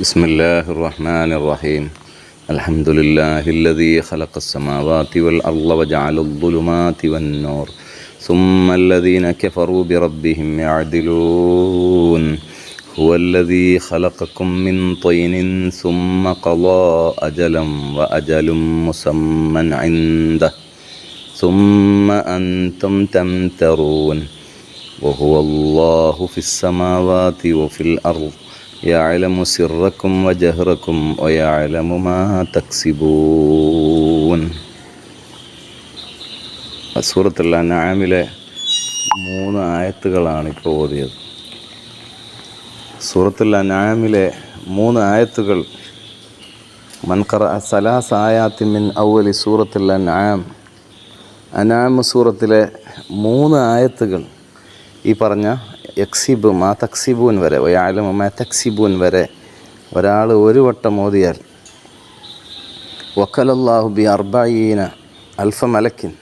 بسم الله الرحمن الرحيم الحمد لله الذي خلق السماوات والأرض وجعل الظلمات والنور ثم الذين كفروا بربهم يعدلون هو الذي خلقكم من طين ثم قضى أجلا وأجل مسمى عنده ثم أنتم تمترون وهو الله في السماوات وفي الأرض يعلم سركم وجهركم ويعلم ما تكسبون സൂറത്തുള്ള അനാമിലെ മൂന്ന് ആയത്തുകളാണ് ഇപ്പോൾ ഓതിയത് സൂറത്തുൽ അനാമിലെ മൂന്ന് ആയത്തുകൾ മൻകറ സലാസ് ആയാത്തിമിൻ ഔവലി സൂറത്തുൽ അനാം അനാം സൂറത്തിലെ മൂന്ന് ആയത്തുകൾ ഈ പറഞ്ഞ യക്സിബ് മാ തക്സിബൂൻ വരെ വയാലും മാ തക്സിബൂൻ വരെ ഒരാൾ ഒരു വട്ടം ഓതിയാൽ വക്കലല്ലാഹു ബി അർബായീന അൽഫ മലക്കിൻ.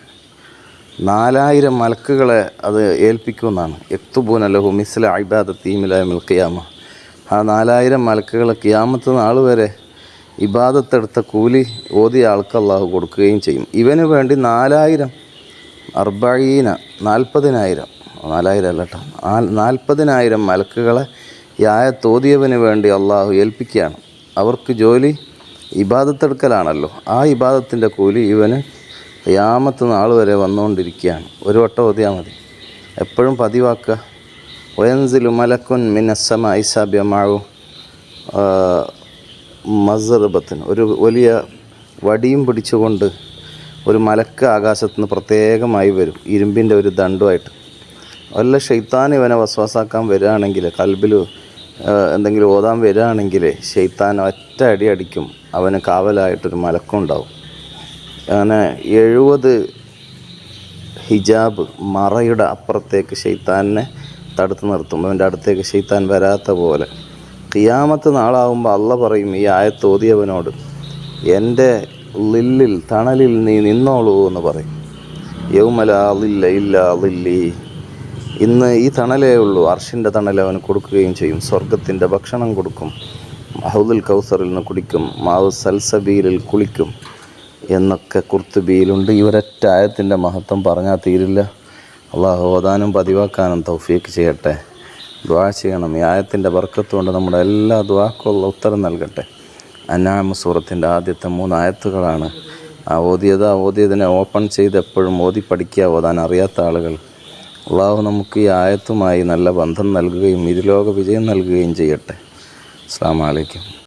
നാലായിരം മലക്കുകളെ അത് ഏൽപ്പിക്കുമെന്നാണ്. യക്തുബൂൻ അലഹു മിസ്ല ഇബാദത്ത് തീമിലായ മിൽക്കിയാമ ആ നാലായിരം മലക്കുകൾ കിയാമത്ത് നാൾ വരെ ഇബാദത്തെടുത്ത കൂലി ഓതിയ ആൾക്ക് അള്ളാഹു കൊടുക്കുകയും ചെയ്യും. ഇവന് വേണ്ടി നാലായിരം അർബായീന നാൽപ്പതിനായിരം നാലായിരം അല്ല കേട്ടോ നാൽപ്പതിനായിരം മലക്കുകളെ ഈ ആയത്തോതിയവന് വേണ്ടി അള്ളാഹു ഏൽപ്പിക്കുകയാണ്. അവർക്ക് ജോലി ഇബാദത്തെടുക്കലാണല്ലോ. ആ ഇബാദത്തിന്റെ കൂലി ഇവന് യാമത്ത് നാൾ വരെ വന്നുകൊണ്ടിരിക്കുകയാണ്. ഒരു വട്ടം ഓതിയാൽ മതി. എപ്പോഴും പതിവാക്കുക. ഒയൻസിലു മലക്കുൻ മിനസ്സമ ഐസാബ്യമാഴു മസറുബത്തിന് ഒരു വലിയ വടിയും പിടിച്ചുകൊണ്ട് ഒരു മലക്ക് ആകാശത്തുനിന്ന് പ്രത്യേകമായി വരും. ഇരുമ്പിന്റെ ഒരു ദണ്ടുമായിട്ട്. വല്ല ഷെയ്ത്താൻ ഇവനെ വസ്വാസാക്കാൻ വരികയാണെങ്കിൽ കൽബിൽ എന്തെങ്കിലും ഓതാൻ വരികയാണെങ്കിൽ ഷെയ്ത്താൻ ഒറ്റ അടി അടിക്കും. അവന് കാവലായിട്ടൊരു മലക്കുണ്ടാവും അങ്ങനെ എഴുപത് ഹിജാബ് മറയുടെ അപ്പുറത്തേക്ക് ഷെയ്ത്താനെ തടുത്ത് നിർത്തും. അവന്റെ അടുത്തേക്ക് ഷെയ്ത്താൻ വരാത്ത പോലെ. ഖിയാമത്ത് നാളാവുമ്പോൾ അള്ള പറയും ഈ ആയത്തോതിയവനോട് എന്റെ ലില്ലിൽ തണലിൽ നീ നിന്നോളൂ എന്ന് പറയും. യൗമല അലില്ല ഇല്ല അലില്ലി ഇന്ന് ഈ തണലേ ഉള്ളൂ. അർഷിന്റെ തണൽ അവന് കൊടുക്കുകയും ചെയ്യും. സ്വർഗത്തിന്റെ ഭക്ഷണം കൊടുക്കും. മഹുദുൽ കൗസറിൽ നിന്ന് കുടിക്കും. മാവ് സൽസബീലിൽ കുളിക്കും. എന്നൊക്കെ കുർത്തുബിയിലുണ്ട്. ഇവരൊറ്റ ആയത്തിന്റെ മഹത്വം പറഞ്ഞാൽ തീരില്ല. അള്ളാഹു ഓതാനും പതിവാക്കാനും തൗഫീക്ക് ചെയ്യട്ടെ. ദ്വാ ചെയ്യണം. ഈ ആയത്തിന്റെ ബർക്കത്തുകൊണ്ട് നമ്മുടെ എല്ലാ ദ്വാക്കുള്ള ഉത്തരം നൽകട്ടെ. അനാമ സൂറത്തിന്റെ ആദ്യത്തെ മൂന്ന് ആയത്തുകളാണ്. ആ ഓതിയത് ആ ഓതിയതിനെ ഓപ്പൺ ചെയ്ത് എപ്പോഴും ഓതി പഠിക്കുക. ഓതാൻ അറിയാത്ത ആളുകൾ അള്ളാഹു നമുക്ക് ഈ ആയത്തുമായി നല്ല ബന്ധം നൽകുകയും ഇരുലോക വിജയം നൽകുകയും ചെയ്യട്ടെ. അസ്സാം വലൈക്കും